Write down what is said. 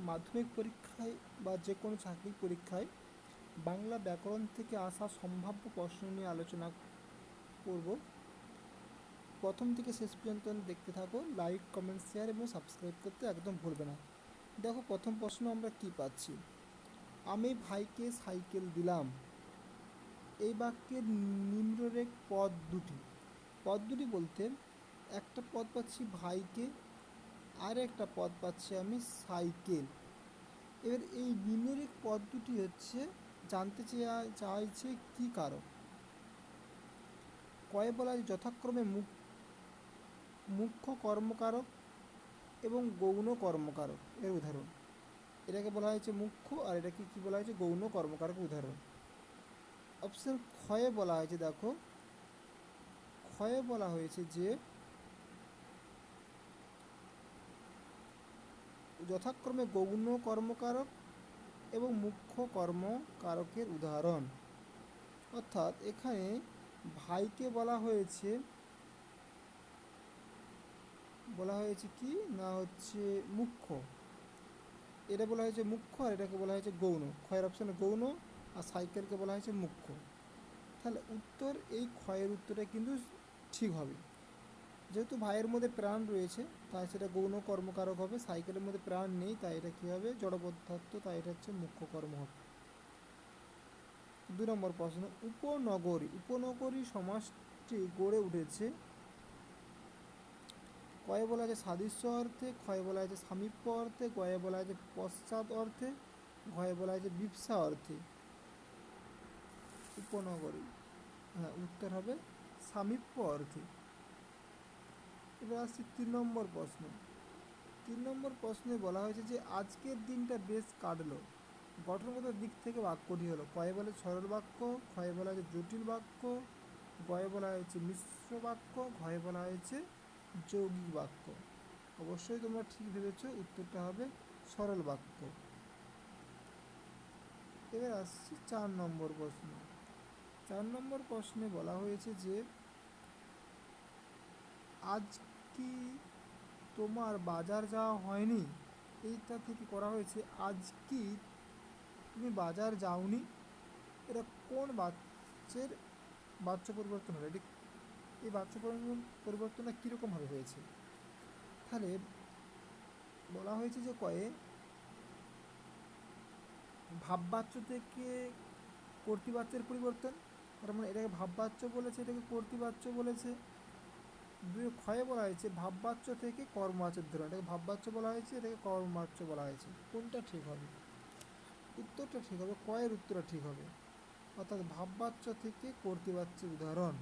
মাধ্যমিক পরীক্ষায় বা যে কোনো চাকরি পরীক্ষায় বাংলা ব্যাকরণ থেকে আসা সম্ভাব্য প্রশ্ন নিয়ে আলোচনা করব। প্রথম থেকে শেষ পর্যন্ত দেখতে থাকো লাইক কমেন্ট শেয়ার এবং সাবস্ক্রাইব করতে একদম ভুলবে না। দেখো প্রথম প্রশ্ন আমরা কি পাচ্ছি? আমি ভাইকে সাইকেল দিলাম। এই বাক্যের নিম্নরেখ পদ দুটি। পদ দুটি বলতে একটা পদ পাচ্ছি ভাইকে আর একটা পদ পাচ্ছি আমি, সাইকেল। এবার এই নিম্নরেখ পদ দুটি হচ্ছে, জানতে চাইছে কি কারণ? কয়ে বলা যথাক্রমে মুখ, মুখ্য কর্মকারক এবং গৌণ কর্মকারক এর উদাহরণ। এটাকে বলা হয়েছে মুখ্য, আর এটাকে কি বলা হয়েছে? গৌণ কর্মকারক উদাহরণ। অপশন ক্ষয়ে বলা হয়েছে, দেখো। ক্ষয়ে বলা হয়েছে যে যথাক্রমে গৌণ কর্মকারক এবং মুখ্য কর্মকারকের উদাহরণ। অর্থাৎ এখানে ভাইকে বলা হয়েছে বলা হয়েছে কি? না হচ্ছে মুখ্য। এটা বলা হয়েছে মুখ্য আর এটাকে বলা হয়েছে গৌণ। ক্ষয়ের অপশানে গৌণ আর সাইকেলকে বলা হয়েছে মুখ্য। তাহলে উত্তর, এই ক্ষয়ের উত্তরটা কিন্তু ঠিক হবে। যেহেতু ভাইয়ের মধ্যে প্রাণ রয়েছে, তাই সেটা গৌণ কর্মকারক হবে, সাইকেলের মধ্যে প্রাণ নেই, তাই এটা কী হবে? জড়পদার্থ তাই এটা হচ্ছে মুখ্য কর্ম হবে। দু নম্বর প্রশ্ন, উপনগরী উপনগরী সমাজটি গড়ে উঠেছে কয়ে বলা আছে সাদৃশ্য অর্থে, ক্ষয়ে বলা আছে সামীপ্য অর্থে, গয়ে বলা আছে পশ্চাৎ অর্থে, ঘয়ে বলা আছে বিপসা অর্থে। উপনগরী হ্যাঁ উত্তর হবে সামীপ্য অর্থে। এবার আসছি তিন নম্বর প্রশ্ন। তিন নম্বর প্রশ্নে বলা হয়েছে যে, আজকের দিনটা বেশ কাটলো। গঠনগত দিক থেকে বাক্যটি হলো, কয়ে বলে সরল বাক্য, ক্ষয়ে বলা হয়েছে জটিল বাক্য, গয়ে বলা হয়েছে মিশ্র বাক্য ঘয়ে বলা হয়েছে যৌগিক বাক্য। অবশ্যই তোমরা ঠিক ভেবেছ, উত্তরটা হবে সরল বাক্য। এবার আসছি চার নম্বর প্রশ্ন। চার নম্বর প্রশ্নে বলা হয়েছে যে, আজ কি তোমার বাজার যাওয়া হয়নি? এইটা থেকে করা হয়েছে। আজ কি তুমি বাজার যাওনি? এটা কোন বাচ্চের বাচ্চা পরিবর্তন হলো? এটি এই বাচ্চা পরিবর্তনটা কীরকমভাবে হয়েছে? তাহলে বলা হয়েছে যে কয়ে ভাববাচ্য থেকে কর্তৃবাচ্যের পরিবর্তন। তার মানে এটাকে ভাববাচ্য বলেছে, এটাকে কর্তৃবাচ্য বলেছে। দুই ক্ষয়ে বলা হয়েছে, ভাববাচ্য থেকে কর্মবাচ্যের ধরন এটাকে ভাববাচ্য বলা হয়েছে, এটাকে কর্মবাচ্য বলা হয়েছে। কোনটা ঠিক হবে? উত্তরটা ঠিক হবে কয়ের উত্তরটা ঠিক হবে। অর্থাৎ ভাববাচ্য থেকে কর্তৃবাচ্যের উদাহরণ।